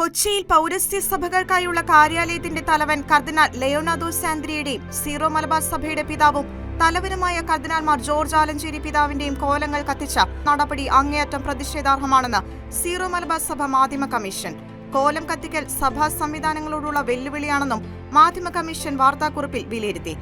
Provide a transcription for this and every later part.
കൊച്ചിയിൽ പൗരസ്ത്യ സഭകൾക്കായുള്ള കാര്യാലയത്തിന്റെ തലവൻ കർദിനാൾ ലയോണാദോ സാന്ദ്രിയുടെയും സീറോ മലബാർ സഭയുടെ പിതാവും തലവനുമായ കർദിനാൾമാർ ജോർജ് ആലഞ്ചേരി പിതാവിന്റെയും കോലങ്ങൾ കത്തിച്ച നടപടി അങ്ങേയറ്റം പ്രതിഷേധാർഹമാണെന്ന് സീറോ മലബാർ സഭ മാധ്യമ കമ്മീഷൻ. കോലം കത്തിക്കൽ സഭാ സംവിധാനങ്ങളോടുള്ള വെല്ലുവിളിയാണെന്നും മാധ്യമ കമ്മീഷൻ വാർത്താക്കുറിപ്പിൽ വിലയിരുത്തി.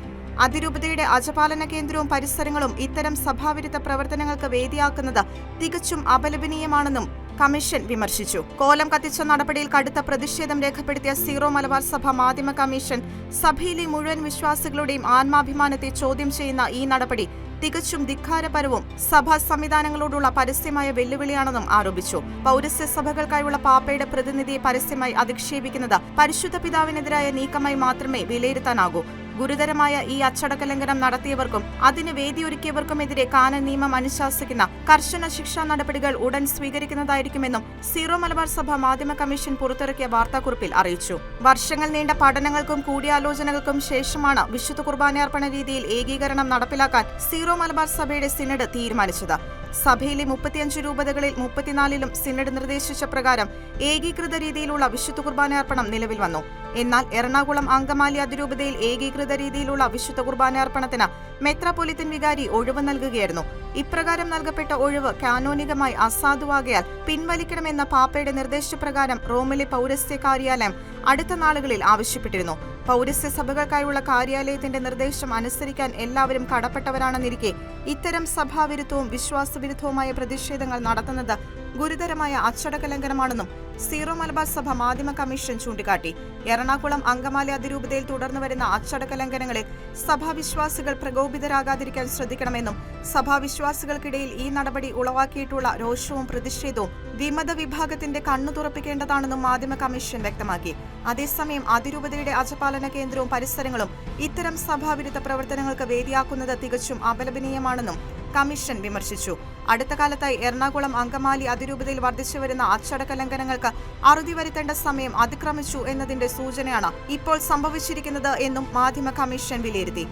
അതിരൂപതയുടെ അജപാലന കേന്ദ്രവും പരിസരങ്ങളും ഇത്തരം സഭാവിരുദ്ധ പ്രവർത്തനങ്ങൾക്ക് വേദിയാക്കുന്നത് തികച്ചും അപലപനീയമാണെന്നും കമ്മീഷൻ വിമർശിച്ചു. കോലം കത്തിച്ച നടപടിയിൽ കടുത്ത പ്രതിഷേധം രേഖപ്പെടുത്തിയ സീറോ മലബാർ സഭ മാധ്യമ കമ്മീഷൻ സഭയിലെ മുഴുവൻ വിശ്വാസികളുടെയും ആത്മാഭിമാനത്തെ ചോദ്യം ചെയ്യുന്ന ഈ നടപടി തികച്ചും ധിക്കാരപരവും സഭാ സംവിധാനങ്ങളോടുള്ള പരസ്യമായ വെല്ലുവിളിയാണെന്നും ആരോപിച്ചു. പൗരസ്ത്യ സഭകൾക്കായുള്ള പാപ്പയുടെ പ്രതിനിധിയെ പരസ്യമായി അധിക്ഷേപിക്കുന്നത് പരിശുദ്ധ പിതാവിനെതിരായ നീക്കമായി മാത്രമേ വിലയിരുത്താനാകൂ. ഗുരുതരമായ ഈ അച്ചടക്ക ലംഘനം നടത്തിയവർക്കും അതിന് വേദിയൊരുക്കിയവർക്കുമെതിരെ കാന നിയമം അനുശാസിക്കുന്ന കർശന ശിക്ഷാ നടപടികൾ ഉടൻ സ്വീകരിക്കുന്നതായിരിക്കുമെന്നും സീറോ മലബാർ സഭ മാധ്യമ കമ്മീഷൻ പുറത്തിറക്കിയ വാർത്താക്കുറിപ്പിൽ അറിയിച്ചു. വർഷങ്ങൾ നീണ്ട പഠനങ്ങൾക്കും കൂടിയാലോചനകൾക്കും ശേഷമാണ് വിശുദ്ധ കുർബാനയർപ്പണ രീതിയിൽ ഏകീകരണം നടപ്പിലാക്കാൻ സീറോ മലബാർ സഭയുടെ സിനഡ് തീരുമാനിച്ചത്. സഭയിലെ മുപ്പത്തിയഞ്ച് രൂപതകളിൽ മുപ്പത്തിനാലിലും സിനഡ് നിർദ്ദേശിച്ച പ്രകാരം ഏകീകൃത രീതിയിലുള്ള വിശുദ്ധ കുർബാനയർപ്പണം നിലവിൽ വന്നു. എന്നാൽ എറണാകുളം അങ്കമാലി അതിരൂപതയിൽ ഏകീകൃത രീതിയിലുള്ള വിശുദ്ധ കുർബാനയർപ്പണത്തിന് മെത്രാപൊലിത്തൻ വികാരി ഒഴിവ് നൽകുകയായിരുന്നു. ഇപ്രകാരം നൽകപ്പെട്ട ഒഴിവ് കാനോനികമായി അസാധുവാകയാൽ പിൻവലിക്കണമെന്ന പാപ്പയുടെ നിർദ്ദേശപ്രകാരം റോമിലെ പൗരസ്ത്യ കാര്യാലയം അടുത്ത നാളുകളിൽ ആവശ്യപ്പെട്ടിരുന്നു. പൗരസ്ത്യ സഭകൾക്കായുള്ള കാര്യാലയത്തിന്റെ നിർദ്ദേശം അനുസരിക്കാൻ എല്ലാവരും കടപ്പെട്ടവരാണെന്നിരിക്കെ ഇത്തരം സഭാവിരുദ്ധവും വിശ്വാസവിരുദ്ധവുമായ പ്രതിഷേധങ്ങൾ നടത്തുന്നത് ഗുരുതരമായ അച്ചടക്ക ലംഘനമാണെന്നും സീറോ മലബാർ സഭ മാധ്യമ കമ്മീഷൻ ചൂണ്ടിക്കാട്ടി. എറണാകുളം അങ്കമാലി അതിരൂപതയിൽ തുടർന്നു വരുന്ന അച്ചടക്ക ലംഘനങ്ങളിൽ സഭാവിശ്വാസികൾ പ്രകോപിതരാകാതിരിക്കാൻ ശ്രദ്ധിക്കണമെന്നും സഭാവിശ്വാസികൾക്കിടയിൽ ഈ നടപടി ഉളവാക്കിയിട്ടുള്ള രോഷവും പ്രതിഷേധവും വിമത വിഭാഗത്തിന്റെ കണ്ണു തുറപ്പിക്കേണ്ടതാണെന്നും മാധ്യമ കമ്മീഷൻ വ്യക്തമാക്കി. അതേസമയം അതിരൂപതയുടെ അജപാലന കേന്ദ്രവും പരിസരങ്ങളും ഇത്തരം സഭാവിരുദ്ധ പ്രവർത്തനങ്ങൾക്ക് വേദിയാക്കുന്നത് തികച്ചും അപലപനീയമാണെന്നും കമ്മീഷൻ വിമർശിച്ചു. അടുത്ത കാലത്തായി എറണാകുളം അങ്കമാലി അതിരൂപതയിൽ വർദ്ധിച്ചു വരുന്ന അച്ചടക്ക ലംഘനങ്ങൾക്ക് അറുതി വരുത്തേണ്ട സമയം അതിക്രമിച്ചു എന്നതിന്റെ സൂചനയാണ് ഇപ്പോൾ സംഭവിച്ചിരിക്കുന്നത് എന്നും മാധ്യമ കമ്മീഷൻ വിലയിരുത്തി.